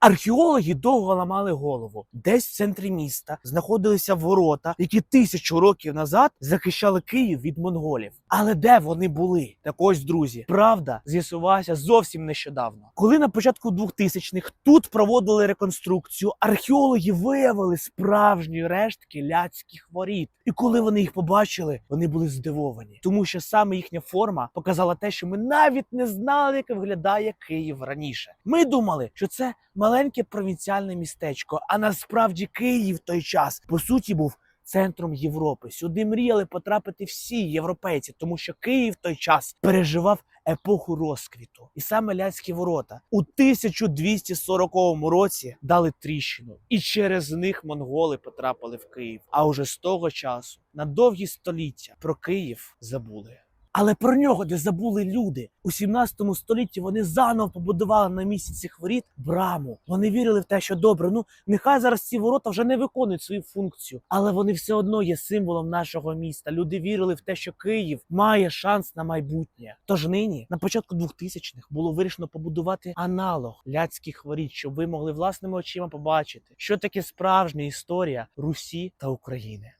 Археологи довго ламали голову. Десь в центрі міста знаходилися ворота, які тисячу років назад захищали Київ від монголів. Але де вони були? Так ось, друзі, правда з'ясувалася зовсім нещодавно. Коли на початку 2000-х тут проводили реконструкцію, археологи виявили справжні рештки ляцьких воріт. І коли вони їх побачили, вони були здивовані, тому що саме їхня форма показала те, що ми навіть не знали, як виглядає Київ раніше. Ми думали, що це маленьке провінціальне містечко, а насправді Київ той час по суті був. Центром Європи сюди мріяли потрапити всі європейці, тому що Київ той час переживав епоху розквіту. І саме Ляцькі ворота у 1240 році дали тріщину, і через них монголи потрапили в Київ. А уже з того часу на довгі століття про Київ забули. Але про нього не забули люди. У 17 столітті вони заново побудували на місці цих воріт браму. Вони вірили в те, що добре, ну нехай зараз ці ворота вже не виконують свою функцію, але вони все одно є символом нашого міста. Люди вірили в те, що Київ має шанс на майбутнє. Тож нині, на початку 2000-х, було вирішено побудувати аналог ляцьких воріт, щоб ви могли власними очима побачити, що таке справжня історія Русі та України.